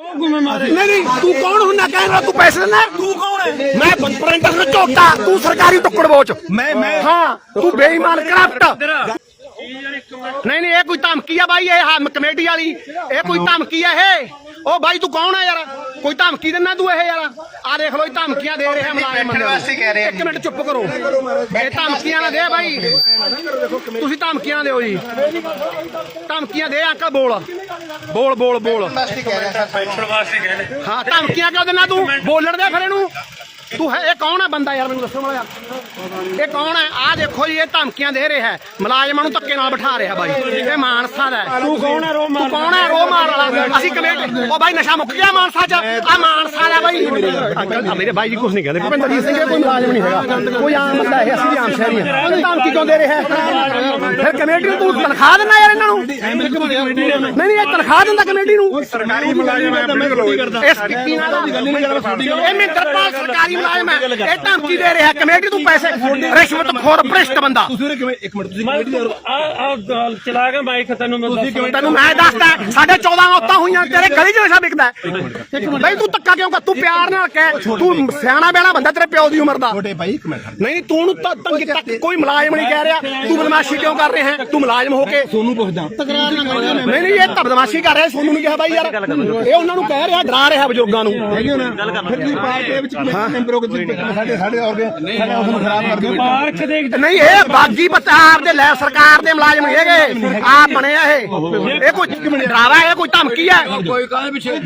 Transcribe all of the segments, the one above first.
ਨਹੀਂ ਤੂੰ ਕੌਣ ਹੁੰਦਾ? ਕਹਿਣ ਤੂੰ ਪੈਸੇ ਤੂੰ ਕੌਣ ਹੈ? ਮੈਂ ਪ੍ਰਿੰਟਰ ਨੂੰ ਝੋਟਾ ਤੂੰ ਸਰਕਾਰੀ ਟੁੱਕੜ ਬੋਚ। ਮੈਂ ਮੈਂ ਹਾਂ ਤੂੰ ਬੇਈਮਾਨ ਕਰਪਟ ਨਹੀਂ ਨਹੀਂ ਇਹ ਕੋਈ ਧਮਕੀ ਆ ਬਾਈ ਇਹ ਹਾਂ ਕਮੇਟੀ ਵਾਲੀ। ਇਹ ਕੋਈ ਧਮਕੀ ਆ ਇਹ। ਉਹ ਬਾਈ ਤੂੰ ਕੌਣ ਆ ਯਾਰ? ਕੋਈ ਧਮਕੀ ਦਿੰਦਾ ਤੂੰ ਇਹ ਯਾਰ? ਆ ਦੇਖ ਲੋ ਇਹ ਧਮਕੀਆਂ ਦੇ ਰਿਹਾ ਮੁਲਾਜ਼ਮ ਬੰਦੇ ਵਾਸਤੇ ਕਹਿ ਰਹੇ ਆ ਇੱਕ ਮਿੰਟ ਚੁੱਪ ਕਰੋ। ਇਹ ਧਮਕੀਆਂ ਨਾ ਦੇ ਬਾਈ। ਤੁਸੀਂ ਧਮਕੀਆਂ ਨਾ ਦਿਓ ਜੀ। ਧਮਕੀਆਂ ਦੇ ਅੰਕਲ ਬੋਲ। ਬੋਲ ਬੋਲ ਬੋਲ। ਹਾਂ ਧਮਕੀਆਂ ਕਿਉਂ ਦਿੰਦਾ ਤੂੰ? ਬੋਲਣ ਦੇ ਫਿਰ ਇਹਨੂੰ। ਤੂੰ ਹੈ ਇਹ ਕੌਣ ਹੈ ਬੰਦਾ ਯਾਰ ਮੈਨੂੰ ਦੱਸੋ ਮਾੜਾ ਇਹ ਕੌਣ ਹੈ? ਆਹ ਦੇਖੋ ਜੀ ਇਹ ਧਮਕੀਆਂ ਦੇ ਰਿਹਾ ਹੈ। ਮੁਲਾਜ਼ਮਾਂ ਨੂੰ ਧੱਕੇ ਨਾਲ ਬਿਠਾ ਰਿਹਾ ਬਾਈ। ਇਹ ਮਾਨਸਾ ਦਾ ਹੈ। ਤੂੰ ਕੌਣ ਹੈ ਰੋ ਤੂੰ ਕੌਣ ਹੈ ਰੋ ਮਾਰ ਵਾਲਾ? ਅਸੀਂ ਕਮੇਟੀ ਉਹ ਬਾਈ ਨਸ਼ਾ ਮੁੱਕ ਗਿਆ ਮਾਨਸਾ ਚ। ਆ ਮਾਨਸਾ ਦਾ ਬਾਈ। ਅੰਕਲ ਆ ਮੇਰੇ ਬਾਈ ਜੀ ਕੁਝ ਨਹੀਂ ਕਹਿੰਦੇ। ਭੁਪਿੰਦਰਜੀਤ ਸਿੰਘ ਇਹ ਕੋਈ ਮੁਲਾਜ਼ਮ ਨਹੀਂ ਹੈਗਾ। ਕੋਈ ਆਮ ਬੰਦਾ ਹੈ ਅਸੀਂ ਵੀ ਆਮ ਸ਼ਹਿਰੀ ਹਾਂ। ਉਹਨੂੰ ਧਮਕੀ ਕਿਉਂ ਦੇ ਰਿਹਾ ਹੈ? ਫਿਰ ਕਮੇਟੀ ਨੂੰ ਤੂੰ ਤਨਖਾਹ ਦਿੰਦਾ ਯਾਰ ਇਹਨਾਂ ਨੂੰ? ਨਹੀਂ ਨਹੀਂ ਇਹ ਤਨਖਾਹ ਦਿੰਦਾ ਕਮੇਟੀ ਨੂੰ। ਸਰਕਾਰੀ ਮੁਲਾਜ਼ਮ ਹੈ ਕਰਦਾ ਇਸ ਕੀ ਨਾਲ ਇਹ ਮਿੰਦਰਪਾਲ ਸਰਕਾਰੀ ਮੁਲਾਜ਼ਮ ਹੈ ਇਹ ਧਮਕੀ ਦੇ ਰਿਹਾ ਕਮੇਟੀ ਤੂੰ ਪੈਸੇ ਰਿਸ਼ਵਤ ਖੋਰ ਭ੍ਰਿਸ਼ਟ ਬੰਦਾ। ਤੁਸੀਂ ਕਿਵੇਂ ਇੱਕ ਮਿੰਟ ਤੁਸੀਂ ਮੈਂ ਆ ਆ ਚਲਾ ਕੇ ਮਾਈਕ ਤੈਨੂੰ ਮੈਂ ਦੱਸਦਾ ਤੈਨੂੰ ਮੈਂ ਦੱਸਦਾ ਸਾਡੇ 14 ਮੌਤਾਂ ਹੋਈਆਂ ਤੇਰੇ ਗਲੀ 'ਚ ਨਸ਼ਾ ਵਿਕਦਾ ਹੈ। ਬਈ ਤੂੰ ਧੱਕਾ ਕਿਉਂ ਕਰ? ਤੂੰ ਪਿਆਰ ਨਾਲ ਕਹਿ ਤੂੰ ਸਿਆਣਾ ਬੈਣਾ ਬੰਦਾ ਤੇਰੇ ਪਿਓ ਦੀ ਉਮਰ ਦਾ। ਛੋਟੇ ਭਾਈ ਇੱਕ ਮਿੰਟ। ਨਹੀਂ ਤੂੰ ਨੂੰ ਤੰਗੀ ਤੱਕ ਕੋਈ ਮੁਲਾਜ਼ਮ ਨਹੀਂ ਕਹਿ ਰਿਹਾ। ਤੂੰ ਬਦਮਾਸ਼ੀ ਕਿਉਂ ਕਰ ਰਿਹਾ ਹੈ? ਤੂੰ ਮੁਲਾਜ਼ਮ ਹੋ ਕੇ ਤੁਹਾਨੂੰ ਪੁੱਛਦਾ। ਤਕਰਾਰ ਨਾ ਕਰੋ ਨਹੀਂ ਨਹੀਂ ਇਹ ਤਾਂ ਬਦਮਾਸ਼ੀ ਕਰ ਰਿਹਾ ਸੋਨੂੰ ਨਹੀਂ ਕਿਹਾ ਬਾਈ ਯਾਰ। ਇਹ ਉਹਨਾਂ ਨੂੰ ਕਹਿ ਰਿਹਾ ਡਰਾ ਰਿਹਾ ਬਜ਼ੁਰਗਾਂ ਨੂੰ। ਨਾ? ਫਿਰ ਤੁਸੀਂ ਪਾਰਟੀ ਦੇ ਵਿੱਚ ਕਮੇਟੀ ਮੈਂਬਰ ਹੋ ਕੇ ਤੁਸੀਂ ਸਾਡੇ ਸਾਡੇ ਔਰਗੇ ਸਾਡੇ ਉਸ ਨੂੰ ਖਰਾਬ ਕਰ ਦਿਓ। ਪਾਰਕ ਦੇ ਨਹੀਂ ਇਹ ਬਾਗੀ ਪਤਾ ਆਪਦੇ ਲੈ ਸਰਕਾਰ ਦੇ ਮੁਲਾਜ਼ਮ ਨਹੀਂ ਹੈਗੇ। ਆਪ ਬਣੇ ਆ ਇਹ। ਇਹ ਕੋਈ ਡਰਾਵਾ ਹੈ ਇਹ ਕੋਈ ਧਮਕੀ ਹੈ? ਕੋਈ ਕਾਹਦੇ ਪਿੱਛੇ?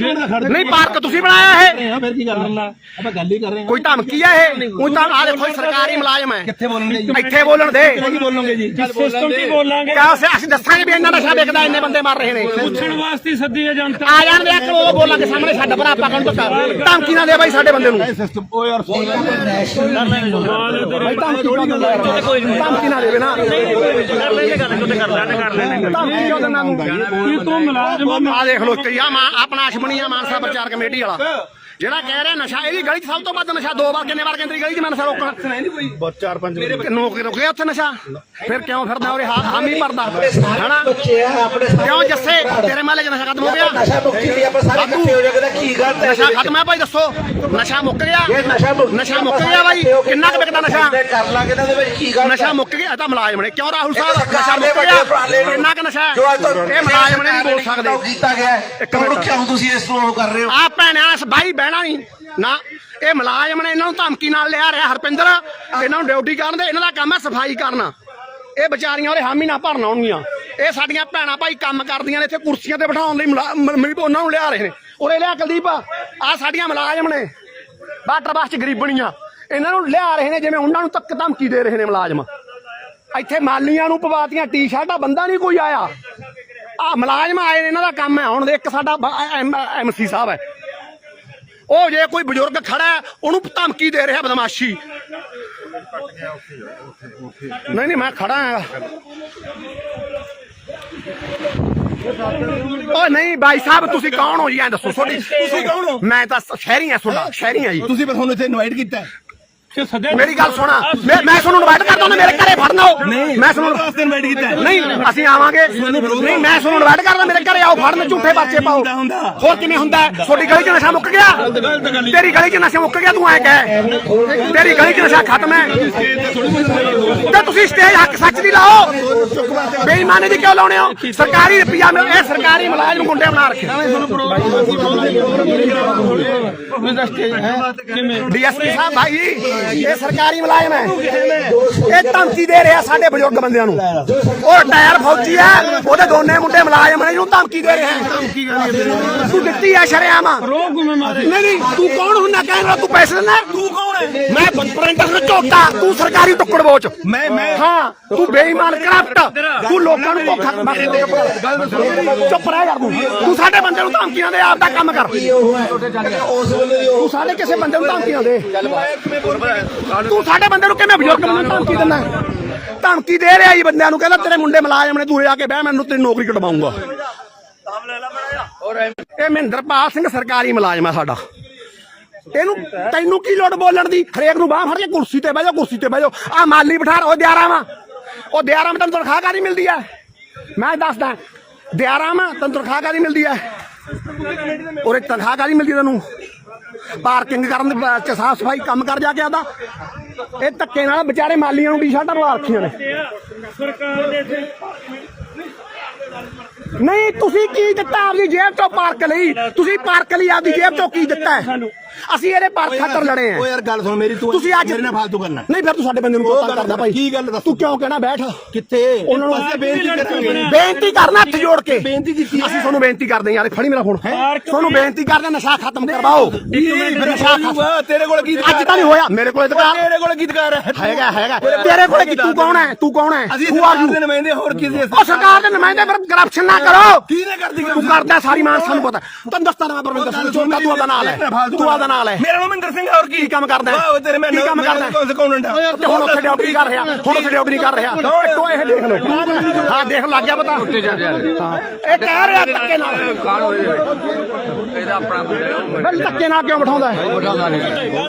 ਨਹੀਂ ਪਾਰਕ ਤੁਸੀਂ ਬਣਾਇਆ ਇਹ। ਫਿਰ ਕੀ ਕਰ ਲਾ ਆਪਾਂ ਗੱਲ ਹੀ ਕਰ ਰਹੇ ਹਾਂ ਕੋਈ ਧਮਕੀ ਹੈ ਇਹ? ਕੋਈ ਤਾਂ ਆ ਦੇਖੋ ਇਹ ਸਰਕਾਰੀ ਮੁਲਾਜ਼ਮ ਹੈ। ਕਿੱਥੇ ਬੋਲਣਗੇ ਜੀ? ਇੱਥੇ ਬੋਲਣ ਦੇ। ਕੀ ਬੋਲੋਗੇ ਜੀ? ਸਿਸਟਮ ਤੇ ਬੋਲਾਂਗੇ? ਕਿਆ ਅਸੀਂ ਅਸੀਂ ਦੱਸਾਂਗੇ ਵੀ ਇੰਨਾ ਨਸ਼ਾ ਵਿਕਦਾ ਇੰਨੇ ਬੰਦੇ ਮਰ ਰਹੇ ਨੇ। ਪੁੱਛਣ ਵਾਸਤੇ ਹੀ ਸੱਦੀ ਹੈ ਜਨਤਾ ਆ ਜਾਣ ਦੇ ਇੱਕ ਉਹ ਬੋਲਾਂਗੇ ਸਾਹਮਣੇ ਛੱਡ ਭਰਾ ਆਪਾਂ ਕੌਣ ਧੱਕਾ ਧਮਕੀ ਨਾ ਦੇ ਬਾਈ ਸਾਡੇ ਬੰਦੇ ਨੂੰ। ਸਿਸਟਮ ਉਹ ਯਾਰ ਸੁਣ ਬਾਈ ਧਮਕੀ ਕਿਉਂ ਦਿੰਦਾ ਯਾਰ? ਧਮਕੀ ਨਾ ਦੇਵੇ ਨਾ ਧਮਕੀ ਕਿਉਂ ਦਿੰਦਾ ਨੂੰ ਕੀ ਤੂੰ ਮੁਲਾਜ਼ਮ ਆ? ਦੇਖ ਲੋ ਆ ਮਾਂ ਆਪਣਾ ਅਸ਼ਮਣੀਆ ਮਾਨਸਾ ਪ੍ਰਚਾਰ ਕਮੇਟੀ ਵਾਲਾ। ਜਿਹੜਾ ਕਹਿ ਰਿਹਾ ਨਸ਼ਾ ਇਹਦੀ ਗਲੀ 'ਚ ਸਭ ਤੋਂ ਵੱਧ ਨਸ਼ਾ ਦੋ ਵਾਰ ਕਿੰਨੇ ਵਾਰ ਕਹਿੰਦੀ ਗਲੀ 'ਚ ਮੈਂ ਨਸ਼ਾ ਰੋਕਣਾ? ਬਹੁਤ ਚਾਰ ਪੰਜ ਨੌਕਰੀ ਰੁਕਿਆ ਉੱਥੇ ਨਸ਼ਾ? ਫਿਰ ਕਿਉਂ ਫਿਰਦਾ ਉਰੇ? ਹਾਂ ਹਾਮੀ ਭਰਦਾ। ਹਨਾ? ਕਿਉਂ ਜੱਸੇ? ਤੇਰੇ ਮਾਲੇ 'ਚ ਨਸ਼ਾ ਖਤਮ ਹੋ ਗਿਆ? ਨਸ਼ਾ ਮੁਕਤੀ ਦੀ ਆਪਾਂ ਸਾਰੇ ਇਕੱਠੇ ਹੋ ਜਾਗੇ ਤਾਂ ਕੀ ਗੱਲ ਹੈ? ਨਸ਼ਾ ਖਤਮ ਹੈ ਭਾਈ ਦੱਸੋ। ਨਸ਼ਾ ਮੁੱਕ ਗਿਆ? ਇਹ ਨਸ਼ਾ ਮੁੱਕ ਗਿਆ ਬਾਈ ਕਿੰਨਾ ਕੁ ਵਿਕਦਾ ਨਸ਼ਾ? ਕਰ ਲਾਂਗੇ ਇਹਨਾਂ ਦੇ ਵਿੱਚ ਕੀ ਗੱਲ ਨਸ਼ਾ ਮੁੱਕ ਗਿਆ ਇਹ ਤਾਂ ਮੁਲਾਜ਼ਮ ਨੇ। ਕਿਉਂ ਰਾਹੁਲ ਸਾਹਿਬ? ਨਸ਼ਾ ਮੁੱਕ ਗਿਆ। ਕਿੰਨਾ ਕੁ ਨਸ਼ਾ ਇਹ ਮੁਲਾਜ਼ਮ ਨੇ ਨਹੀਂ ਬੋਲ ਸਕਦੇ। ਕੀਤਾ ਗਿਆ। ਇੱਕ ਹੁਣ ਮਿੰਟ। ਕਿਉਂ ਤੁਸੀਂ ਇਸ ਨੂੰ ਉਹ ਕਰ ਰਹੇ ਹੋ? ਆ ਭੈਣਾਂ ਇਸ ਬਾਈ ਬਹਿਣਾ ਨਹੀਂ ਨਾ। ਇਹ ਮੁਲਾਜ਼ਮ ਨੇ ਇਹਨਾਂ ਨੂੰ ਧਮਕੀ ਨਾਲ ਲਿਆ ਰਿਹਾ ਹਰਪਿੰਦਰ। ਇਹਨਾਂ ਨੂੰ ਡਿਊਟੀ ਕਰਨ ਦੇ, ਇਹਨਾਂ ਦਾ ਕੰਮ ਹੈ ਸਫ਼ਾਈ ਕਰਨਾ। ਇਹ ਵਿਚਾਰੀਆਂ ਉਹਦੇ ਹਾਮੀ ਨਾ ਭਰਨ ਆਉਣਗੀਆਂ। ਇਹ ਸਾਡੀਆਂ ਭੈਣਾਂ ਭਾਈ ਕੰਮ ਕਰਦੀਆਂ ਨੇ ਇੱਥੇ ਕੁਰਸੀਆਂ ਤੇ ਬਿਠਾਉਣ ਲਈ ਮੁਲਾ- ਉਹਨਾਂ ਨੂੰ ਲਿਆ ਰਹੇ ਨੇ। ਉਰੇ ਲਿਆ ਕੁਲਦੀਪ ਆ ਸਾਡੀਆਂ ਮੁਲਾਜ਼ਮ ਨੇ। ਵਾਟਰ ਬੱਸ ਚ ਗਰੀਬਣੀਆਂ ਇਹਨਾਂ ਨੂੰ ਲਿਆ ਰਹੇ ਨੇ ਜਿਵੇਂ ਉਹਨਾਂ ਨੂੰ ਤੱਕ ਧਮਕੀ ਦੇ ਰਹੇ ਨੇ ਮੁਲਾਜ਼ਮ। ਇੱਥੇ ਮਾਲੀਆਂ ਨੂੰ ਪਵਾਤੀਆਂ ਟੀ-ਸ਼ਰਟਾਂ ਬੰਦਾ ਨਹੀਂ ਕੋਈ ਆਇਆ। ਆ ਮੁਲਾਜ਼ਮ ਆਏ ਨੇ, ਇਹਨਾਂ ਦਾ ਕੰਮ ਹੈ। ਹੁਣ ਦੇ ਇੱਕ ਸਾਡਾ ਐਮਸੀ ਸਾਹਿਬ ਹੈ। ਉਹ ਜੇ ਕੋਈ ਬਜ਼ੁਰਗ ਖੜਾ ਹੈ ਉਹਨੂੰ ਧਮਕੀ ਦੇ ਰਿਹਾ ਬਦਮਾਸ਼ੀ। ਨਹੀਂ ਨਹੀਂ ਮੈਂ ਖੜਾ ਹਾਂ। ਓ ਨਹੀਂ ਭਾਈ ਸਾਹਿਬ ਤੁਸੀਂ ਕੌਣ ਹੋ ਜੀ? ਐਂ ਦੱਸੋ ਤੁਹਾਡੀ ਤੁਸੀਂ ਕੌਣ ਹੋ? ਮੈਂ ਤਾਂ ਸ਼ਹਿਰੀ ਆ ਤੁਹਾਡਾ ਸ਼ਹਿਰੀ ਆ ਜੀ। ਤੁਸੀਂ ਫਿਰ ਤੁਹਾਨੂੰ ਇੱਥੇ ਇਨਵਾਈਟ ਕੀਤਾ ਹੈ। ਮੇਰੀ ਗੱਲ ਸੁਣਾ। ਮੈਂ ਮੈਂ ਤੁਹਾਨੂੰ ਇਨਵਾਈਟ ਕਰਦਾ ਹਾਂ ਮੇਰੇ ਘਰੇ ਫੜਨਾ ਹੋ ਮੈਂ ਤੁਹਾਨੂੰ ਵਾਸਤੇ ਇਨਵਾਈਟ ਕੀਤਾ। ਨਹੀਂ ਅਸੀਂ ਆਵਾਂਗੇ। ਨਹੀਂ ਮੈਂ ਤੁਹਾਨੂੰ ਇਨਵਾਈਟ ਕਰਦਾ ਮੇਰੇ ਘਰੇ ਆਓ ਫੜਨ ਝੂਠੇ ਬੱਚੇ ਪਾਓ। ਹੋਰ ਕਿਵੇਂ ਹੁੰਦਾ? ਤੁਹਾਡੀ ਗਲੀ 'ਚ ਨਸ਼ਾ ਮੁੱਕ ਗਿਆ? ਤੇਰੀ ਗਲੀ 'ਚ ਨਸ਼ਾ ਮੁੱਕ ਗਿਆ ਤੂੰ ਐ ਕਹਿ। ਤੇਰੀ ਗਲੀ 'ਚ ਨਸ਼ਾ ਖਤਮ ਹੈ। ਤੇ ਤੁਸੀਂ ਸਟੇਜ ਹੱਕ ਸੱਚ ਦੀ ਲਾਓ। ਬੇਈਮਾਨੀ ਦੀ ਕਿਉਂ ਲਾਉਣੇ ਹੋ? ਸਰਕਾਰੀ ਰੁਪਿਆ ਮਿਲ ਇਹ ਸਰਕਾਰੀ ਮੁਲਾਜ਼ਮ ਗੁੰਡੇ ਬਣਾ ਰੱਖੇ। ਡੀਐਸਪੀ ਸਾਹਿਬ ਭਾਈ। ਇਹ ਸਰਕਾਰੀ ਮੁਲਾਜ਼ਮ ਹੈ। ਇਹ ਧਮਕੀ ਦੇ ਰਿਹਾ ਸਾਡੇ ਬਜ਼ੁਰਗ ਬੰਦਿਆਂ ਨੂੰ। ਉਹ ਟਾਇਰ ਫੌਜੀ ਹੈ ਉਹਦੇ ਦੋਨੇ ਮੁੰਡੇ ਮੁਲਾਜ਼ਮ ਨੇ ਇਹਨੂੰ ਧਮਕੀ ਦੇ ਰਿਹਾ ਤੂੰ ਦਿੱਤੀ ਹੈ ਸ਼ਰਿਆਮ। ਨਹੀਂ ਨਹੀਂ ਤੂੰ ਕੌਣ ਹੁੰਦਾ? ਕਹਿਣ ਤੂੰ ਪੈਸੇ ਦਿੰਦਾ ਤੂੰ ਕੌਣ ਹੈ? ਮੈਂ ਪ੍ਰਿੰਟਰ ਨੂੰ ਝੋਟਾ ਤੂੰ ਸਰਕਾਰੀ ਟੁੱਕੜ ਬੋਚ। ਮੈਂ ਮੈਂ ਹਾਂ ਤੂੰ ਬੇਈਮਾਨ ਕਰਪਟ। ਤੂੰ ਲੋਕਾਂ ਨੂੰ ਧੋਖਾ ਚੁੱਪ ਰਹਿ ਯਾਰ ਤੂੰ। ਤੂੰ ਸਾਡੇ ਬੰਦੇ ਨੂੰ ਧਮਕੀਆਂ ਦੇ ਆਪ ਦਾ ਕੰਮ ਕਰ। ਉਸ ਵੇਲੇ ਦੀ ਤੂੰ ਸਾਡੇ ਕਿਸੇ ਬੰਦੇ ਨੂੰ ਧਮਕੀਆਂ ਦੇ। ਤੂੰ ਸਾਡੇ ਬੰਦੇ ਨੂੰ ਕਿਵੇਂ ਬਜ਼ੁਰਗ ਨੂੰ ਧਮਕੀ ਦਿੰਦਾ ਧਮਕੀ ਦੇ ਰਿਹਾ ਜੀ ਬੰਦਿਆਂ ਨੂੰ, ਕਹਿੰਦਾ ਤੇਰੇ ਮੁੰਡੇ ਮੁਲਾਜ਼ਮ ਨੇ ਤੂੰ ਆ ਕੇ ਬਹਿ ਮੈਨੂੰ ਤੇਰੀ ਨੌਕਰੀ ਕਟਵਾਉਂਗਾ ਇਹ ਮਹਿੰਦਰਪਾਲ ਸਿੰਘ ਸਰਕਾਰੀ ਮੁਲਾਜ਼ਮ ਹੈ ਸਾਡਾ। ਇਹਨੂੰ ਤੈਨੂੰ ਕੀ ਲੋੜ ਬੋਲਣ ਦੀ? ਹਰੇਕ ਨੂੰ ਬਾਹ ਫੜ ਕੇ ਕੁਰਸੀ ਤੇ ਬਹਿ ਜਾ ਕੁਰਸੀ ਤੇ ਬਹਿ ਜਾ ਆ ਮਾਲੀ ਬਿਠਾ ਉਹ ਦਿਆਰਾ ਵਾ ਉਹ ਦਿਆਰਾ ਮੈਂ ਤੈਨੂੰ ਤਨਖਾਹ ਕਾਦੀ ਮਿਲਦੀ ਹੈ ਮੈਂ ਦੱਸਦਾ ਦਿਆਰਾ ਵਾ ਤੈਨੂੰ ਤਨਖਾਹ ਕਾਦੀ ਮਿਲਦੀ ਹੈ ਉਹਰੇ ਤਨਖਾਹ ਕਾਹਦੀ ਮਿਲਦੀ ਤੈਨੂੰ। ਪਾਰਕਿੰਗ ਕਰਨ ਚ ਸਾਫ਼ ਸਫ਼ਾਈ ਕੰਮ ਕਰ ਜਾ ਕੇ ਆਦਾ। ਇਹ ਧੱਕੇ ਨਾਲ ਵਿਚਾਰੇ ਮਾਲੀਆਂ ਨੂੰ ਟੀ-ਸ਼ਰਟਾਂ ਲਵਾ ਰੱਖੀਆਂ ਨੇ। ਸਰਕਾਰ ਦੇ ਨਹੀਂ ਤੁਸੀਂ ਕੀ ਦਿੱਤਾ ਆਪਦੀ ਜੇਬ ਚੋਂ ਪਾਰਕ ਲਈ? ਤੁਸੀਂ ਪਾਰਕ ਲਈ ਆਪਦੀ ਜੇਬ ਚੋਂ ਕੀ ਦਿੱਤਾ ਹੈ? ਅਸੀਂ ਇਹਦੇ ਪਾਰਕ ਖਾਤਰ ਲੜੇ ਓ ਆ ਯਾਰ ਗੱਲ ਸੁਣ ਮੇਰੀ ਤੂੰ ਤੁਸੀਂ ਅੱਜ ਮੇਰੇ ਨਾਲ ਫਾਲਤੂ ਕਰਨਾ। ਨਹੀਂ ਫਿਰ ਤੂੰ ਸਾਡੇ ਬੰਦੇ ਨੂੰ ਗੱਲ ਕਰਦਾ ਭਾਈ। ਕੀ ਗੱਲ ਦੱਸ? ਤੂੰ ਕਿਉਂ ਕਹਿਣਾ ਬੈਠ? ਕਿੱਥੇ? ਉਹਨਾਂ ਨੂੰ ਅਸੀਂ ਬੇਨਤੀ ਕਰਾਂਗੇ। ਬੇਨਤੀ ਕਰਨਾ ਹੱਥ ਜੋੜ ਕੇ। ਬੇਨਤੀ ਕੀਤੀ। ਅਸੀਂ ਤੁਹਾਨੂੰ ਬੇਨਤੀ ਕਰਦੇ ਹਾਂ ਯਾਰ ਫੜੀ ਮੇਰਾ ਫੋਨ। ਤੁਹਾਨੂੰ ਬੇਨਤੀ ਕਰਦੇ ਹਾਂ, ਨਸ਼ਾ ਖਤਮ ਕਰਵਾਓ। ਨਸ਼ਾ ਤੇਰੇ ਕੋਲ ਕੀ ਅੱਜ ਤਾਂ ਨਹੀਂ ਹੋਇਆ। ਮੇਰੇ ਕੋਲੇ ਤਾਂ ਤੇਰੇ ਕੋਲ ਕੀ ਅਧਿਕਾਰ ਹੈ। ਹੈਗਾ ਹੈਗਾ। ਤੇਰੇ ਕੋਲੇ ਕੀ ਤੂੰ ਕੌਣ ਹੈ? ਤੂੰ ਕੌਣ ਹੈ? ਅਸੀਂ ਸਰਕਾਰ? ਦੇ ਨੁਮਾਇੰਦੇ ਹੋਰ ਕਿਸੇ ਸਰਕਾਰ ਦੇ ਨੁਮਾਇੰਦੇ ਪਰ ਕਰਪਸ਼ਨ ਨਾ ਕਰੋ। ਕਿਹਨੇ ਕਰਦੀ ਤੂੰ ਕਰਦਾ ਸਾਰੀ ਮਾਨ ਸਾਨੂੰ ਪਤਾ। ਤੈਨੂੰ ਦੱਸਦਾ ਨਾ ਪਰਮਿੰਦਰ ਸਿੰਘ ਚੋਟਾ ਤੂੰ ਆਦਾ ਨਾਲ ਹੈ ਤੂੰ ਆਦਾ ਨਾਲ ਹੈ ਮੇਰਾ ਨਾਮ ਮਹਿੰਦਰ ਸਿੰਘ ਹੋਰ ਕੀ? ਕੰਮ ਕਰਦਾ ਹੈ? ਵਾਹ ਤੇਰੇ ਮੈਂ ਕੀ ਕੰਮ ਕਰਦਾ ਹੈ? ਅਕਾਊਂਟੈਂਟ ਆ। ਤੇ ਹੁਣ ਉੱਥੇ ਡਿਊਟੀ ਕਰ ਰਿਹਾ। ਹੁਣ ਉੱਥੇ ਡਿਊਟੀ ਕਰ ਰਿਹਾ। ਇੱਕੋ ਇਹ ਦੇਖ ਲਓ। ਹਾਂ? ਦੇਖ ਲੱਗ ਗਿਆ ਪਤਾ। ਹਾਂ। ਇਹ ਕਹਿ ਰਿਹਾ ਧੱਕੇ ਨਾਲ। ਇਹਦਾ ਆਪਣਾ ਧੱਕੇ ਨਾਲ ਕਿਉਂ ਬਿਠਾਉਂਦਾ ਹੈ?